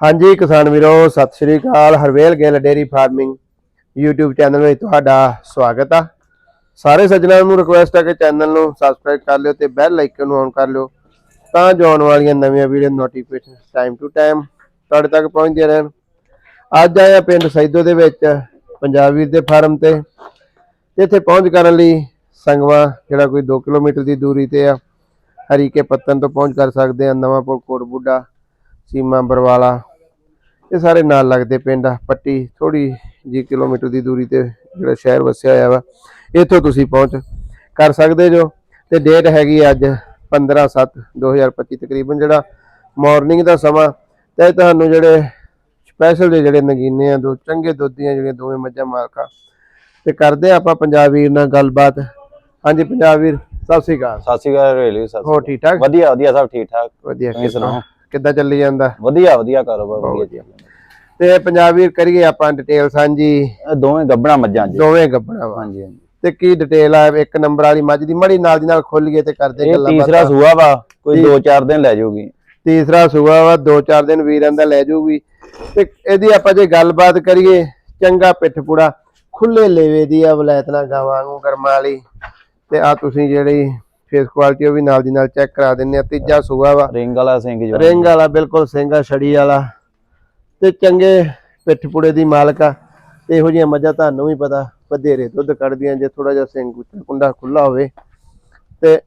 ਹਾਂਜੀ, ਕਿਸਾਨ ਵੀਰੋ, ਸਤਿ ਸ਼੍ਰੀ ਅਕਾਲ। Harvel Gill dairy farming YouTube channel ਵਿੱਚ ਤੁਹਾਡਾ ਸਵਾਗਤ ਆ। ਸਾਰੇ ਸੱਜਣਾਂ ਨੂੰ ਰਿਕੁਐਸਟ ਹੈ ਕਿ ਚੈਨਲ ਨੂੰ ਸਬਸਕ੍ਰਾਈਬ ਕਰ ਲਿਓ ਤੇ ਬੈਲ ਆਈਕਨ ਨੂੰ ਔਨ ਕਰ ਲਿਓ ਤਾਂ ਜੋ ਆਉਣ ਵਾਲੀਆਂ ਨਵੀਆਂ video notification time to time ਤੁਹਾਡੇ ਤੱਕ ਪਹੁੰਚਦੀਆਂ ਰਹਿਣ। ਅੱਜ ਆਇਆ ਪਿੰਡ ਸੈਦੋ ਦੇ ਵਿੱਚ, ਪੰਜਾਬ ਵੀਰ ਦੇ ਫਾਰਮ ਤੇ। ਇੱਥੇ ਪਹੁੰਚ ਕਰਨ ਲਈ ਸੰਗਵਾ ਜਿਹੜਾ ਕੋਈ 2 ਕਿਲੋਮੀਟਰ ਦੀ ਦੂਰੀ ਤੇ ਆ, ਹਰੀਕੇ ਪੱਤਨ ਤੋਂ ਪਹੁੰਚ ਕਰ ਸਕਦੇ ਆ ਨਵਾਂਪੁਰ ਕੋਟ ਬੁੱਢਾ ਸੀਮਾ ਬਰਵਾਲਾ। ਇਹ ਸਾਰੇ ਨਾਲ ਲੱਗਦੇ ਪਿੰਡ ਆ ਪੱਟੀ ਥੋੜੀ ਜੀ ਕਿਲੋਮੀਟਰ ਦੀ ਦੂਰੀ ਤੇ ਜਿਹੜਾ ਸ਼ਹਿਰ ਵਸਿਆ ਹੋਇਆ ਵਾ ਇੱਥੋਂ ਤੁਸੀਂ ਪਹੁੰਚ ਕਰ ਸਕਦੇ ਜੋ। ਤੇ ਡੇਟ ਹੈਗੀ ਅੱਜ 15/7/2025 ਤਕਰੀਬਨ ਜਿਹੜਾ ਮਾਰਨਿੰਗ ਦਾ ਸਮਾਂ। ਤੇ ਤੁਹਾਨੂੰ ਜਿਹੜੇ ਸਪੈਸ਼ਲ ਦੇ ਜਿਹੜੇ ਨਗੀਨੇ ਆ ਦੋ ਚੰਗੇ ਦੁੱਧ ਦੀਆਂ ਜਿਹੜੀਆਂ ਦੋਵੇਂ ਮੱਝਾਂ ਮਾਲਕਾਂ ਤੇ ਕਰਦੇ ਆਪਾਂ ਪੰਜਾਬ ਵੀਰ ਨਾਲ ਗੱਲਬਾਤ। ਹਾਂਜੀ ਪੰਜਾਬ ਵੀਰ ਸਤਿ ਸ੍ਰੀ ਅਕਾਲ। ਸਤਿ ਸ਼੍ਰੀ ਅਕਾਲ ਰੇਲੀ ਸਤਿ ਹੋਰ ਠੀਕ ਠਾਕ? ਵਧੀਆ ਵਧੀਆ ਸਭ ਠੀਕ ਠਾਕ। ਵਧੀਆ ਤੁਸੀਂ ਸੁਣਾਓ? ਕਿੱਦਾਂ ਚੱਲੀ ਜਾਂਦਾ? ਵਧੀਆ ਵਧੀਆ ਕਾਰੋਬਾਰ ਵਧੀਆ ਤੇ ਪੰਜਾਬ ਕਰੀਏ ਆਪਾਂ ਡਿਟੇਲ ਸਾਂਝੀ। ਦੋਵੇਂ ਗੱਬਣਾ ਮੱਝਾਂ ਜੀ। ਦੋਵੇਂ ਗੱਬਣਾ ਹਾਂਜੀ ਹਾਂਜੀ। ਤੇ ਕੀ ਡਿਟੇਲ ਆ? ਇੱਕ ਨੰਬਰ ਵਾਲੀ ਮੱਝ ਦੀ ਮੜੀ ਨਾਲ ਦੀ ਨਾਲ ਖੁੱਲ ਗਏ ਤੇ ਕਰਦੇ ਗੱਲਾਂ ਤੀਸਰਾ ਬਾਤਾਂ ਸੂਆ ਵਾ ਕੋਈ 2-4 ਦਿਨ ਲੈ ਜਾਊਗੀ। ਤੀਸਰਾ ਸੂਆ ਵਾ ਦੋ ਚਾਰ ਦਿਨ ਵੀਰਾਂ ਦਾ ਲੈ ਜਾਊਗੀ। ਤੇ ਇਹਦੀ ਆਪਾਂ ਜੇ ਗੱਲਬਾਤ ਕਰੀਏ ਚੰਗਾ ਪਿੱਠਪੂੜਾ ਖੁੱਲੇ ਲੇਵੇ ਦੀ ਆ ਵਲੈਤਨਾ ਗਾਵਾਂ ਨੂੰ ਕਰਮਾਂ ਵਾਲੀ। ਤੇ ਆ ਤੁਸੀਂ ਜਿਹੜੀ ਫੇਸ ਕੁਆਲਿਟੀ ਉਹ ਵੀ ਨਾਲ ਦੀ ਨਾਲ ਚੈੱਕ ਕਰਾ ਦਿੰਨੇ ਆ ਤੀਜਾ ਸੂਆ ਵਾ। ਰਿੰਗ ਵਾਲਾ ਸਿੰਘ ਜੋ ਰਿੰਗ ਵਾਲਾ ਬਿਲਕੁਲ ਸਿੰਘਾ ਛੜੀ ਵਾਲਾ। ਤੇ ਚੰਗੇ ਪਿੱਠਪੂੜੇ ਦੀ ਮਾਲਕ ਆ। ਤੇ ਇਹੋ ਜਿਹੀਆਂ ਮੱਝਾਂ ਤੁਹਾਨੂੰ ਵੀ ਪਤਾ ਵਧੇਰੇ ਦੁੱਧ ਕੱਢਦੀਆਂ ਜੇ ਥੋੜਾ ਜਿਹਾ ਸਿੰਘ ਕੁੰਡਾ ਖੁੱਲਾ ਹੋਵੇ। ਤੇ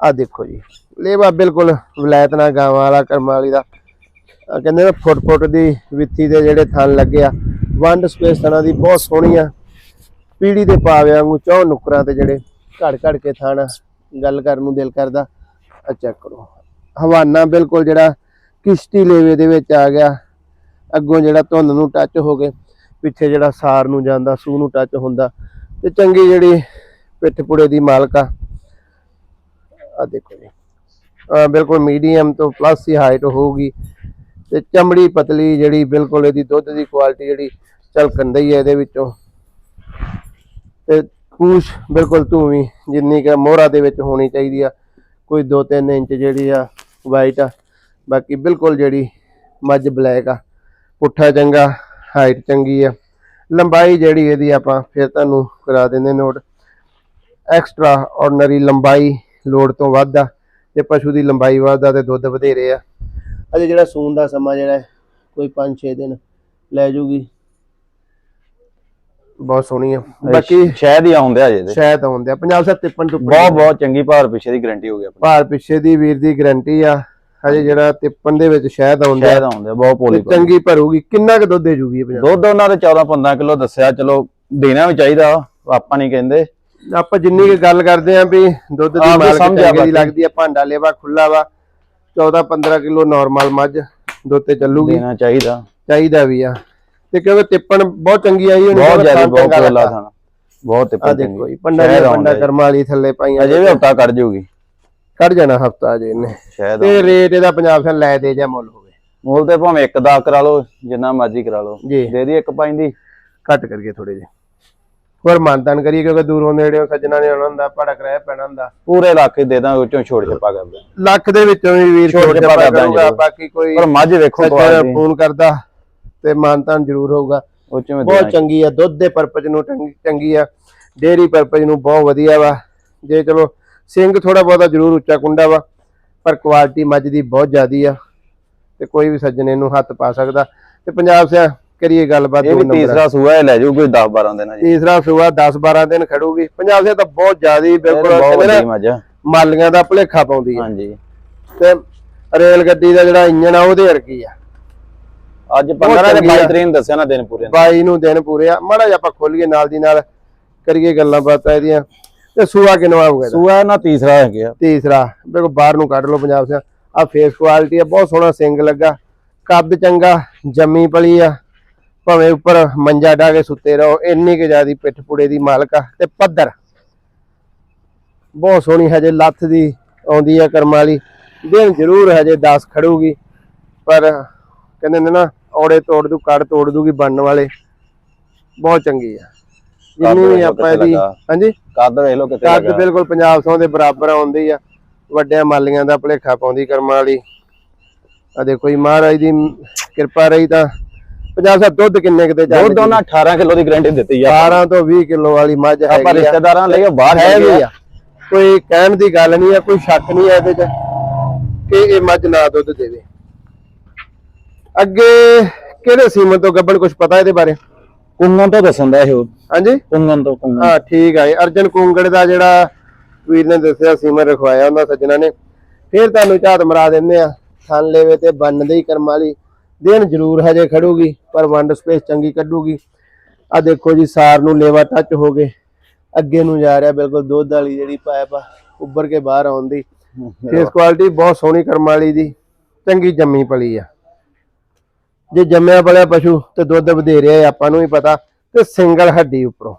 ਆ ਦੇਖੋ ਜੀ ਲੇਵਾ ਬਿਲਕੁਲ ਵਲੈਤ ਨਾਲ ਗਾਵਾਂ ਵਾਲਾ ਕਰਮਾਂ ਵਾਲੀ ਦਾ। ਕਹਿੰਦੇ ਨਾ ਫੁੱਟ ਫੁੱਟ ਦੀ ਵਿੱਥੀ ਦੇ ਜਿਹੜੇ ਥਣ ਲੱਗੇ ਆ। ਵੰਡ ਸਪੇਸ ਥਣਾਂ ਦੀ ਬਹੁਤ ਸੋਹਣੀ ਆ। ਪੀੜੀ ਦੇ ਪਾਵਿਆਂ ਵਾਂਗੂ ਚੌ ਨੁਕਰਾਂ ਤੇ ਜਿਹੜੇ ਘੜ ਘੜ ਕੇ ਥਣ ਗੱਲ ਕਰਨ ਨੂੰ ਦਿਲ ਕਰਦਾ ਆ ਚੈੱਕ ਕਰੋ। ਹਵਾਨਾ ਬਿਲਕੁਲ ਜਿਹੜਾ ਕਿਸ਼ਤੀ ਲੇਵੇ ਦੇ ਵਿੱਚ ਆ ਗਿਆ। ਅੱਗੋਂ ਜਿਹੜਾ ਧੁੰਦ ਨੂੰ ਟੱਚ ਹੋ ਕੇ ਪਿੱਛੇ ਜਿਹੜਾ ਸਾਰ ਨੂੰ ਜਾਂਦਾ ਸੂ ਨੂੰ ਟੱਚ ਹੁੰਦਾ। ਤੇ ਚੰਗੀ ਜਿਹੜੀ ਪਿੱਠ ਪੁੜੇ ਦੀ ਮਾਲਕ ਆ। ਦੇਖੋ ਜੀ। ਬਿਲਕੁਲ ਮੀਡੀਅਮ ਤੋਂ ਪਲੱਸ ਹੀ ਹਾਈਟ ਹੋਊਗੀ। ਤੇ ਚਮੜੀ ਪਤਲੀ ਜਿਹੜੀ ਬਿਲਕੁਲ ਇਹਦੀ ਦੁੱਧ ਦੀ ਕੁਆਲਿਟੀ ਜਿਹੜੀ ਝਲਕਣ ਦਈ ਹੈ ਇਹਦੇ ਵਿੱਚੋਂ। ਤੇ ਪੂਛ ਬਿਲਕੁਲ ਧੂਵੀਂ ਜਿੰਨੀ ਕਿ ਮੋਹਰਾ ਦੇ ਵਿੱਚ ਹੋਣੀ ਚਾਹੀਦੀ ਆ। ਕੋਈ 2-3 ਇੰਚ ਜਿਹੜੀ ਆ ਵਾਈਟ ਆ। ਬਾਕੀ ਬਿਲਕੁਲ ਜਿਹੜੀ ਮੱਝ ਬਲੈਕ ਆ। ਪੁੱਠਾ ਚੰਗਾ ਹਾਈਟ ਚੰਗੀ ਆ। ਲੰਬਾਈ ਜਿਹੜੀ ਇਹਦੀ ਆਪਾਂ ਫਿਰ ਤੁਹਾਨੂੰ ਕਰਾ ਦਿੰਦੇ ਨੋਟ ਐਕਸਟਰਾ ਆਰਡੀਨਰੀ ਲੰਬਾਈ ਲੋਡ ਤੋਂ ਵੱਧ ਆ। ਤੇ ਪਸ਼ੂ ਦੀ ਲੰਬਾਈ ਵੱਧਦਾ ਆ ਤੇ ਦੁੱਧ ਵਧੇਰੇ ਆ। ਅਜੇ ਜਿਹੜਾ ਸੂਣ ਦਾ ਸਮਾਂ ਜਿਹੜਾ ਕੋਈ 5-6 ਦਿਨ ਲੈ ਜੂਗੀ। ਬਹੁਤ ਸੋਹਣੀ ਆ। ਬਾਕੀ ਸ਼ਾਇਦ ਹੀ ਆਉਂਦੇ ਅਜੇ ਤੇ। ਸ਼ਾਇਦ ਆਉਂਦੇ ਆ। ਪੰਜਾਬ ਸਾਹਿਬ ਤਿੱਪਣ ਤੋਂ ਬਹੁਤ ਬਹੁਤ ਚੰਗੀ ਭਾਰ ਪਿੱਛੇ ਦੀ ਗਾਰੰਟੀ ਹੋ ਗਈ ਆਪਣੀ। ਭਾਰ ਪਿੱਛੇ ਦੀ ਵੀਰ ਦੀ ਗਰੰਟੀ ਆ। ਹਜੇ ਜਿਹੜਾ ਤਿੱਪਣ ਦੇ ਵਿੱਚ ਸ਼ਾਇਦ ਆਉਂਦਾ ਸ਼ਾਇਦ ਆਉਂਦੇ ਬਹੁਤ ਪੋਲੀ ਚੰਗੀ ਭਰੂਗੀ। ਕਿੰਨਾ ਕੁ ਦੁੱਧ ਦੇ ਜੂਗੀ ਇਹ ਪੰਜਾਬ? ਦੁੱਧ ਉਹਨਾਂ ਦੇ 14-15 ਕਿਲੋ ਦੱਸਿਆ ਚਲੋ ਦੇਣਾ ਵੀ ਚਾਹੀਦਾ ਆਪਾਂ ਨਹੀਂ ਕਹਿੰਦੇ। ਆਪਾਂ ਜਿੰਨੀ ਕੁ ਗੱਲ ਕਰਦੇ ਆਂ ਵੀ ਦੁੱਧ ਦੀ ਮਾਲਕ ਆ ਦੀ। ਲੱਗਦੀ ਆ ਭਾਂਡਾ ਲੇਵਾ ਖੁੱਲਾ ਵਾ 14 15 ਕਿਲੋ ਨਾਰਮਲ ਮੱਝ ਦੁੱਧ ਤੇ ਚੱਲੂਗੀ। ਦੇਣਾ ਚਾਹੀਦਾ। ਚਾਹੀਦਾ ਵੀ ਆ। ਤੇ ਕਿਉਂਕਿ ਤਿੱਪਣ ਬਹੁਤ ਚੰਗੀ ਆਈ ਹੋਣੀ ਬਹੁਤ ਜ਼ਿਆਦਾ ਬਹੁਤ। ਥਾਣਾ। ਬਹੁਤ ਆ ਤੇ ਦੇਖੋ ਜੀ ਪੰਡਾ ਦੀ ਪੰਡਾ ਕਰਮਾਂ ਵਾਲੀ ਥੱਲੇ ਪਾਈਆਂ ਅਜੇ ਵੀ ਹਫਤਾ ਕੱਢ ਜਾਊਗੀ ਕੱਢ ਜਾਣਾ ਹਫਤਾ ਅਜੇ ਇਹਨੇ। ਸ਼ਾਇਦ ਤੇ ਰੇਟ ਇਹਦਾ ਪੰਜਾਬ ਸਨ ਲੈ ਦੇ ਜਾਂ ਮੁੱਲ ਹੋਵੇ। ਮੂਲ ਤੇ ਭਾਵੇਂ ਇੱਕ ਦਾ ਕਰਾ ਲਓ ਜਿੰਨਾ ਮਰਜ਼ੀ ਕਰਾ ਲਓ। ਜੀ। ਦੇ ਦੀ ਇੱਕ ਪੈਂਦੀ ਘੱਟ ਕਰੀਏ ਥੋੜੇ ਜਿਹੇ। ਹੋਰ ਮਾਨਤਾਨ ਕਰੀਏ ਕਿਉਂਕਿ ਦੂਰੋਂ ਨੇੜਿਓਂ ਸੱਜਣਾ ਨੇ ਆਉਣਾ ਹੁੰਦਾ ਭੜਕ ਰਹਿ ਪੈਣਾ ਹੁੰਦਾ। ਪੂਰੇ ਇਲਾਕੇ ਦੇ ਦਾਂ ਵਿੱਚੋਂ ਛੋੜ ਛਪਾ ਕਰਦੇ। ਲੱਖ ਦੇ ਵਿੱਚੋਂ ਵੀ ਵੀਰ ਛੋਟ ਛਪਾ ਕਰਦਾ। ਬਾਕੀ ਕੋਈ ਪਰ ਮੱਝ ਵੇਖੋ ਫੋਨ ਕਰਦਾ। ਤੇ ਮਾਨਤਾਨ ਜ਼ਰੂਰ ਹੋਊਗਾ। ਮੈਂ ਬਹੁਤ ਚੰਗੀ ਆ ਦੁੱਧ ਦੇ ਪਰਪਸ ਨੂੰ ਚੰਗੀ ਆ। ਡੇਰੀ ਪਰਪਸ ਨੂੰ ਬਹੁਤ ਵਧੀਆ ਵਾ। ਜੇ ਚਲੋ ਸਿੰਘ ਥੋੜਾ ਬਹੁਤਾ ਜ਼ਰੂਰ ਉੱਚਾ ਕੁੰਡਾ ਵਾ ਪਰ ਕੁਆਲਿਟੀ ਮੱਝ ਦੀ ਬਹੁਤ ਜ਼ਿਆਦੀ ਆ। ਤੇ ਕੋਈ ਵੀ ਸੱਜਣ ਇਹਨੂੰ ਹੱਥ ਪਾ ਸਕਦਾ। ਤੇ ਪੰਜਾਬ ਸਿਆ ਕਰੀਏ ਗੱਲਬਾਤ ਇਹ ਦੋ ਵੀ ਨੰਬਰ ਤੀਸਰਾ ਸੂਆ ਲੈ ਜਾਊ ਕੋਈ 10 12 ਦਿਨ ਜੀ ਤੀਸਰਾ ਸੂਆ 10 12 ਦਿਨ ਖੜੂਗੀ। ਪੰਜਾਬ ਸਿਆ ਤਾਂ ਬਹੁਤ ਜ਼ਿਆਦੀ ਬਿਲਕੁਲ। ਮਾਲੀਆਂ ਦਾ ਭੁਲੇਖਾ ਪਾਉਂਦੀ ਆ। ਹਾਂਜੀ। ਤੇ ਰੇਲ ਗੱਡੀ ਦਾ ਜਿਹੜਾ ਇੰਜਨ ਆ ਉਹਦੇ ਵਰਗੀ ਆ। ਅੱਜ 15 ਨੇ ਚੰਗੀ ਆ। 22 ਤਰੀਕ ਦੱਸਿਆ ਨਾ ਦਿਨ ਪੂਰੇ ਨੇ। 22 ਨੂੰ ਦਿਨ ਪੂਰੇ ਆ। ਮਾੜਾ ਜਿਹਾ ਆਪਾਂ ਖੋਲੀਏ ਨਾਲ ਦੀ ਨਾਲ ਕਰੀਏ ਗੱਲਾਂ ਬਾਤਾਂ ਇਹਦੀਆਂ। ਤੇ ਸੂਆ ਕਿਨਵਾ ਹੋ ਗਿਆ? ਸੂਆ ਨਾ ਤੀਸਰਾ ਹੈ ਗਿਆ ਤੀਸਰਾ। ਦੇਖੋ ਬਾਹਰ ਨੂੰ ਕੱਢ ਲਓ ਪੰਜਾਬ ਸੇ ਆ ਫੇਸ ਕੁਆਲਿਟੀ ਆ ਬਹੁਤ ਸੋਹਣਾ ਸਿੰਗ ਲੱਗਾ। ਕੱਦ ਚੰਗਾ ਜੰਮੀ ਪਲੀ ਆ। ਭਾਵੇਂ ਉੱਪਰ ਮੰਜਾ ਢਾ ਕੇ ਸੁੱਤੇ ਰਹੋ ਇੰਨੀ ਕਿ ਜਿਆਦੀ ਪਿੱਠ ਪੁੜੇ ਦੀ ਮਾਲਕ ਆ ਤੇ ਪੱਧਰ। ਬਹੁਤ ਸੋਹਣੀ ਹਜੇ ਲੱਥ ਦੀ ਆਉਂਦੀ ਆ ਕਰਮ ਵਾਲੀ। ਦਿਨ ਜ਼ਰੂਰ ਹਜੇ 10 ਖੜੂਗੀ। ਪਰ ਕਹਿੰਦੇ ਨੇ ਨਾ ਔੜੇ ਤੋੜ ਦੂ ਕੱਢ ਤੋੜ ਦੂਗੀ ਬਣਨ ਵਾਲੇ। ਬਹੁਤ ਚੰਗੀ ਆ। ਜਿੰਨੀ ਵੀ ਆਪਾਂ ਇਹਦੀ। ਹਾਂਜੀ? ਕੱਦ ਵੇਖ ਲਓ ਕਿੱਥੇ ਕੱਦ ਬਿਲਕੁਲ ਪੰਜਾਬ ਸੌ ਦੇ ਬਰਾਬਰ ਆਉਂਦੀ ਆ। ਵੱਡਿਆਂ ਮਾਲੀਆਂ ਦਾ ਭਲੇਖਾ ਪਾਉਂਦੀ ਕਰਮਾਂ ਵਾਲੀ। ਆ ਦੇਖੋ ਜੀ ਮਹਾਰਾਜ ਦੀ ਕਿਰਪਾ ਰਹੀ ਤਾਂ 50 ਸਾਹਿਬ ਦੁੱਧ ਕਿੰਨੇ ਕਿਤੇ ਚੱਲ ਦੁੱਧ ਉਹਨਾਂ 18 ਕਿਲੋ ਦੀ ਗਰੰਟੀ ਦਿੱਤੀ ਆ। 12 ਤੋਂ 20 ਕਿਲੋ ਵਾਲੀ ਮੱਝ ਆਪਾਂ ਹੈਗੀ ਆ। ਰਿਸ਼ਤੇਦਾਰਾਂ ਲਈ ਬਾਹਰ ਹੈ ਗਏ ਆ। ਕੋਈ ਕਹਿਣ ਦੀ ਗੱਲ ਨਹੀਂ ਆ ਕੋਈ ਸ਼ੱਕ ਨਹੀਂ ਆ ਇਹਦੇ 'ਚ ਕਿ ਇਹ ਮੱਝ ਨਾ ਦੁੱਧ ਦੇਵੇ। ਅੱਗੇ ਕਿਹੜੇ ਸੀਮਨ ਤੋਂ ਗੱਬਣ ਕੁਝ ਪਤਾ ਇਹਦੇ ਬਾਰੇ? ਕੁੰਗਨ ਤੋਂ ਦੱਸਣ ਦਾ ਇਹ ਹਾਂਜੀ? ਕੁੰਗਨ ਤੋਂ ਕੁੰਗਨ ਹਾਂ ਠੀਕ ਆ ਅਰਜਨ ਕੁੰਗੜ ਦਾ ਜਿਹੜਾ ਵੀਰ ਨੇ ਦੱਸਿਆ ਸੀਮਨ ਰਖਵਾਇਆ ਉਹਨਾਂ ਸੱਜਣਾ ਨੇ। ਫਿਰ ਤੁਹਾਨੂੰ ਝਾਤ ਮਰਾ ਦਿੰਦੇ ਆ। ਥਣ ਲੈਵੇ ਤੇ ਬੰਨਦੇ ਹੀ ਕਰਮ ਵਾਲੀ। ਦਿਨ ਜ਼ਰੂਰ ਹਜੇ ਖੜੂਗੀ ਪਰ ਵੰਡ ਸਪੇਸ ਚੰਗੀ ਕੱਢੂਗੀ। ਆ ਦੇਖੋ ਜੀ ਸਾਰ ਨੂੰ ਲੇਵਾ ਟੱਚ ਹੋ ਗਏ। ਅੱਗੇ ਨੂੰ ਜਾ ਰਿਹਾ ਬਿਲਕੁਲ ਦੁੱਧ ਵਾਲੀ ਜਿਹੜੀ ਪਾਇਪ ਆ ਉੱਭਰ ਕੇ ਬਾਹਰ ਆਉਣ ਦੀ। ਫੇਸ ਕੁਆਲਿਟੀ ਬਹੁਤ ਸੋਹਣੀ ਕਰਮ ਵਾਲੀ ਦੀ। ਚੰਗੀ ਜੰਮੀ ਪਲੀ ਆ। ਜੇ ਜੰਮਿਆ ਪਲਿਆ ਪਸ਼ੂ ਤੇ ਦੁੱਧ ਵਧੇਰਿਆ ਹੈ ਆਪਾਂ ਨੂੰ ਵੀ ਪਤਾ ਤੇ ਸਿੰਗਲ ਹੱਡੀ ਉੱਪਰੋਂ।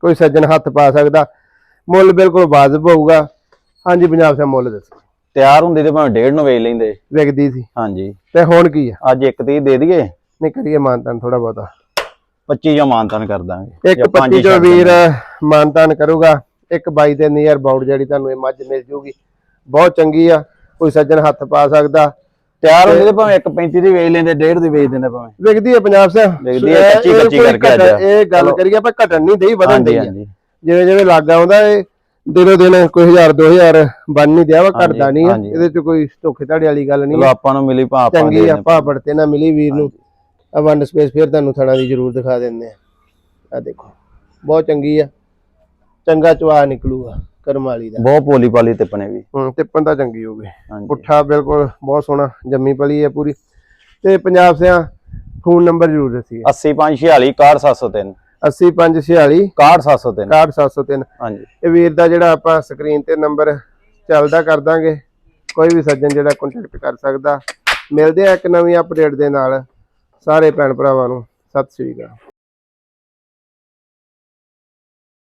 ਕੋਈ ਸੱਜਣ ਹੱਥ ਪਾ ਸਕਦਾ ਮੁੱਲ ਬਿਲਕੁਲ ਵਾਜਬ ਹੋਊਗਾ। ਹਾਂਜੀ ਪੰਜਾਬ ਸੇ ਮੁੱਲ ਦੱਸੋ। ਤਿਆਰ ਹੁੰਦੀ ਤੇ ਭਾਵੇਂ ਡੇਢ ਨੂੰ ਵੇਚ ਲੈਂਦੇ। ਵਿਕਦੀ ਸੀ। ਹਾਂਜੀ। ਤੇ ਹੁਣ ਕੀ ਆ? ਅੱਜ ਇੱਕ ਤੀ ਦੇ ਦਈਏ। ਨਹੀਂ ਕਰੀਏ ਮਾਨਤਾਨ ਥੋੜਾ ਬਹੁਤਾ। 25 ਜੋ ਮਾਨਤਨ ਕਰ ਦਾਂਗੇ। ਇੱਕ ਜਾਂ ਪੰਜ 25 ਹੀ ਜੋ ਵੀਰ। ਮਾਨਤਾਨ ਕਰੂਗਾ। ਇੱਕ 22 ਦੇ ਨੀਅਰ ਬਾਊਟ ਜਿਹੜੀ ਤੁਹਾਨੂੰ ਇਹ ਮੱਝ ਮਿਲ ਜੂਗੀ। ਬਹੁਤ ਚੰਗੀ ਆ। ਕੋਈ ਸੱਜਣ ਹੱਥ ਪਾ ਸਕਦਾ। ਤਿਆਰ ਹੁੰਦੀ ਤੇ ਭਾਵੇਂ ਇੱਕ 35 ਦੀ ਵੇਚ ਲੈਂਦੇ ਡੇਢ ਦੀ ਵੇਚ ਦਿੰਦੇ ਭਾਵੇਂ। ਵਿਕਦੀ ਹੈ ਪੰਜਾਬ ਸੇ ਵਿਕਦੀ ਹੈ, ਕੱਚੀ- ਕੱਚੀ ਕਰਕੇ ਅੱਜ। ਇਹ ਗੱਲ। ਕਰੀਏ ਆਪਾਂ ਘਟਣ ਨਹੀਂ ਦੇਈ ਵਧਣ ਦੇਈ ਜਿਵੇਂ ਜਿਵੇਂ ਲੱਗ ਆਉਂਦਾ ਇਹ ਦਿਨੋ ਦਿਨ ਕੋਈ ਹਜ਼ਾਰ 2000 ਬਣ ਨਹੀਂ ਦਿਆ ਵਾ ਘਟਦਾ ਨਹੀਂ। ਇਹਦੇ ਚ ਕੋਈ ਧੋਖੇ ਧਾੜੇ ਵਾਲੀ ਗੱਲ ਨਹੀਂ ਆਪਾਂ ਨੂੰ ਮਿਲੀ ਭਾ ਆਪਾਂ ਚੰਗੀ ਆਪਾਂ ਪੜਤੇ ਨਾ ਮਿਲੀ ਵੀਰ ਨੂੰ। ਆ ਵੰਡ ਸਪੇਸ ਫਿਰ ਤੁਹਾਨੂੰ ਥਣਾ ਦੀ ਜ਼ਰੂਰ ਦਿਖਾ ਦਿੰਦੇ ਆ। ਆ ਦੇਖੋ ਬਹੁਤ ਚੰਗੀ ਆ। ਚੰਗਾ ਚਵਾ ਨਿਕਲੂਗਾ। ਕਰਮ ਵਾਲੀ ਦਾ। ਬਹੁਤ ਪੋਲੀ ਪਾਲੀ ਤਿੱਪਣੇ ਵੀ। ਹੂੰ ਤਿੱਪਣ ਤਾਂ ਚੰਗੀ ਹੋ ਗਈ। ਹਾਂਜੀ। ਪੁੱਠਾ ਬਿਲਕੁਲ ਬਹੁਤ ਸੋਹਣਾ ਜੰਮੀ ਪਲੀ ਹੈ ਪੂਰੀ। ਤੇ ਪੰਜਾਬ ਸਿਆਂ ਫੋਨ ਨੰਬਰ ਜ਼ਰੂਰ ਦੱਸੀਏ। 8546 6703 80546 6703 61703 ਹਾਂਜੀ। ਇਹ ਵੀਰ ਦਾ ਜਿਹੜਾ ਆਪਾਂ ਸਕਰੀਨ ਤੇ ਨੰਬਰ ਚੱਲਦਾ ਕਰ ਦਾਂਗੇ। ਕੋਈ ਵੀ ਸੱਜਣ ਜਿਹੜਾ ਕੰਟੈਕਟ ਕਰ ਸਕਦਾ। ਮਿਲਦੇ ਆ ਇੱਕ ਨਵੀਂ ਅਪਡੇਟ ਦੇ ਨਾਲ। ਸਾਰੇ ਭੈਣ ਭਰਾਵਾਂ ਨੂੰ। ਸਤਿ ਸ੍ਰੀ ਅਕਾਲ।